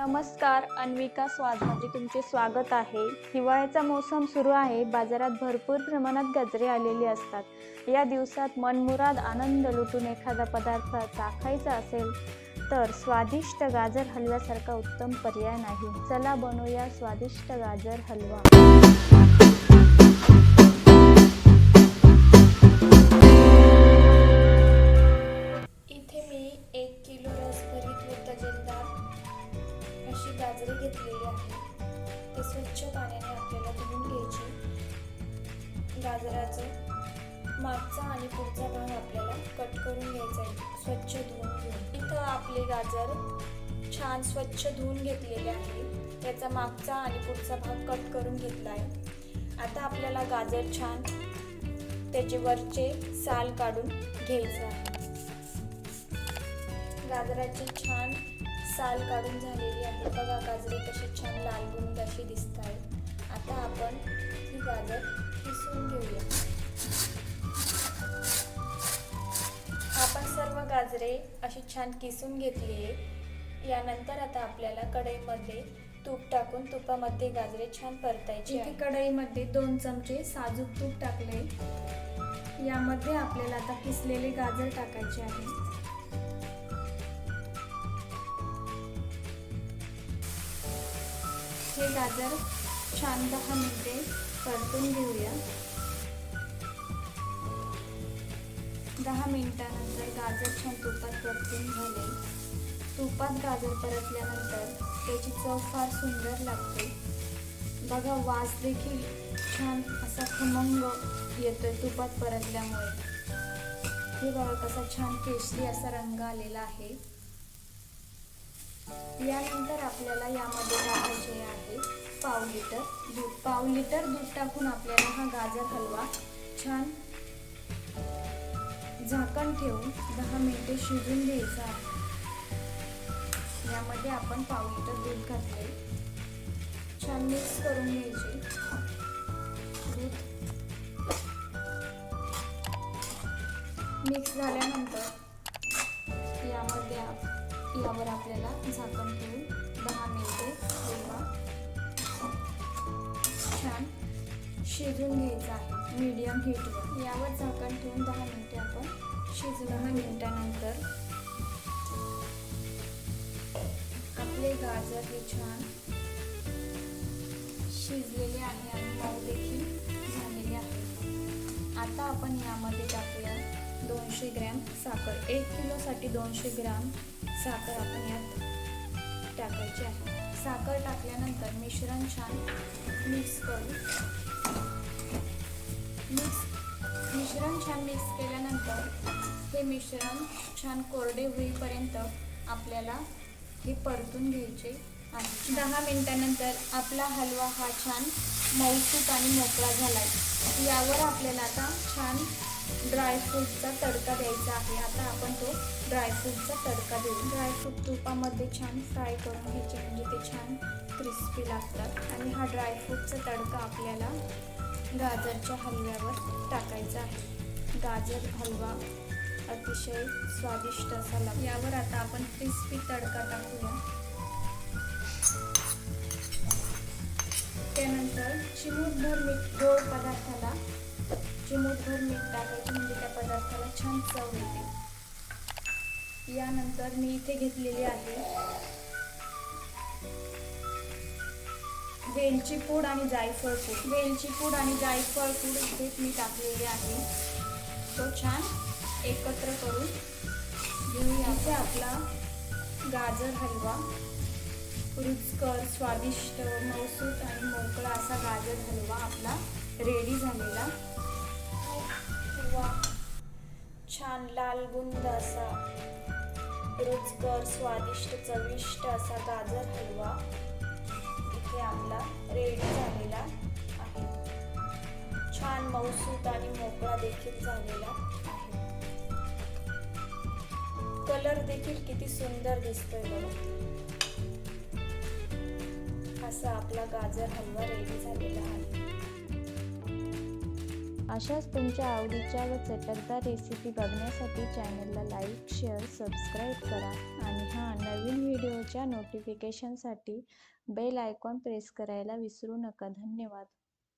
नमस्कार अन्विका स्वादमध्ये तुमचे स्वागत आहे. हिवाळ्याचा मोसम सुरू आहे. बाजारात भरपूर प्रमाणात गजरे आलेले असतात. या दिवसात मनमुराद आनंद लुटून एखादा पदार्थ चाखायचा असेल तर स्वादिष्ट गाजर हलव्यासारखा उत्तम पर्याय नाही. चला बनवूया स्वादिष्ट गाजर हलवा. गाजरे घेतलेली आहे ते स्वच्छ पाण्याने आपल्याला धुवून घ्यायची. गाजराचं मागचा आणि पुढचा भाग आपल्याला कट करून घ्यायचा आहे. स्वच्छ धुवून घेऊन. इथं आपले गाजर छान स्वच्छ धुवून घेतलेले आहे. त्याचा मागचा आणि पुढचा भाग कट करून घेतला आहे. आता आपल्याला गाजर छान त्याचे वरचे साल काढून घ्यायचं आहे. गाजराची छान साल काढून झालेली आहे. बघा गाजरे कशी छान लाल गुंड अशी दिसत आहेत आता आपण ही गाजर किसून घेऊया. आपण सर्व गाजरे अशी छान किसून घेतली आहे. यानंतर आता आपल्याला कढईमध्ये तूप टाकून तुपामध्ये गाजरे छान परतायचे इथे कढईमध्ये दोन चमचे साजूक तूप टाकले. यामध्ये आपल्याला आता किसलेले गाजर टाकायचे आहे. हे गाजर छान दहा मिनिटे परतून घेऊया. दहा मिनिटानंतर गाजर छान तुपात परतून झाले. तुपात गाजर परतल्यानंतर त्याची चव फार सुंदर लागते. बघा वास देखील छान असा खमंग येतोय तुपात परतल्यामुळे. हे बघा कसा छान केशरी असा रंग आलेला आहे. यानंतर आपल्याला यामध्ये टाकायचे आहे पाव लिटर दूध. पाव लिटर दूध टाकून आपल्याला हा गाजर हलवा छान झाकण ठेवून दहा मिनिटे शिजून घ्यायचा आहे. यामध्ये आपण पाव लिटर दूध घातले छान मिक्स करून घ्यायचे. दूध मिक्स झाल्यानंतर यामध्ये आपण यावर आपल्याला झाकण ठेवून दहा मिनिटे किंवा छान शिजून घ्यायचं आहे. मीडियम हीटवर यावर झाकण ठेवून दहा मिनिटे आपण शिजू दहा मिनिटानंतर आपले गाजर हे छान शिजलेले आहे आणि मऊ देखील झालेले आहे. आता आपण यामध्ये टाकूया दोनशे ग्रॅम साखर. एक किलोसाठी दोनशे ग्रॅम साखर आपण यात टाकायची आहे. साखर टाकल्यानंतर मिश्रण छान मिक्स करू. मिक्स मिश्रण छान मिक्स केल्यानंतर हे मिश्रण छान कोरडे होईपर्यंत आपल्याला हे परतून घ्यायचे आहे. दहा मिनिटानंतर आपला हलवा हा छान मौसूक आणि मोकळा झाला आहे यावर आपल्याला आता छान ड्रायफ्रूटचा तडका द्यायचा आहे. आता आपण तो ड्रायफ्रूटचा तडका देऊ. ड्रायफ्रूट तुपामध्ये छान फ्राय करून घ्यायचे. म्हणजे ते छान क्रिस्पी लागतात. आणि हा ड्रायफ्रूटचा तडका आपल्याला गाजरच्या हलव्यावर टाकायचा आहे. गाजर हलवा अतिशय स्वादिष्ट असा लागतो. यावर आता आपण क्रिस्पी तडका टाकूया. त्यानंतर चिमूटभर मीठ गोड पदार्थाला चिमूटभर मीठ टाकायचं म्हणजे त्या पदार्थाला छान चव येते. यानंतर मी इथे घेतलेली आहे वेलची पूड आणि जायफळ पूड. वेलची पूड आणि जायफळ पूड इथे मी टाकलेली आहे. तो छान एकत्र करून घेऊया. इथे आपला गाजर हलवा रुचकर स्वादिष्ट मौसूत आणि मोकळा असा गाजर हलवा आपला रेडी झालेला. वा छान लाल बुंद असा. रुचकर स्वादिष्ट चविष्ट असा गाजर हलवा. इथे आपला रेडी झालेला आहे. छान मौसूत आणि मोकळा देखील झालेला आहे. कलर देखील किती सुंदर दिसतोय बघा. असा आपला गाजर हलवा रेडी झालेला आहे. अशाच तुमच्या आवडीच्या व चटकदार रेसिपी बघण्यासाठी चॅनलला लाईक शेअर सबस्क्राईब करा. आणि हां नवीन व्हिडिओच्या नोटिफिकेशनसाठी बेल आयकॉन प्रेस करायला विसरू नका. धन्यवाद.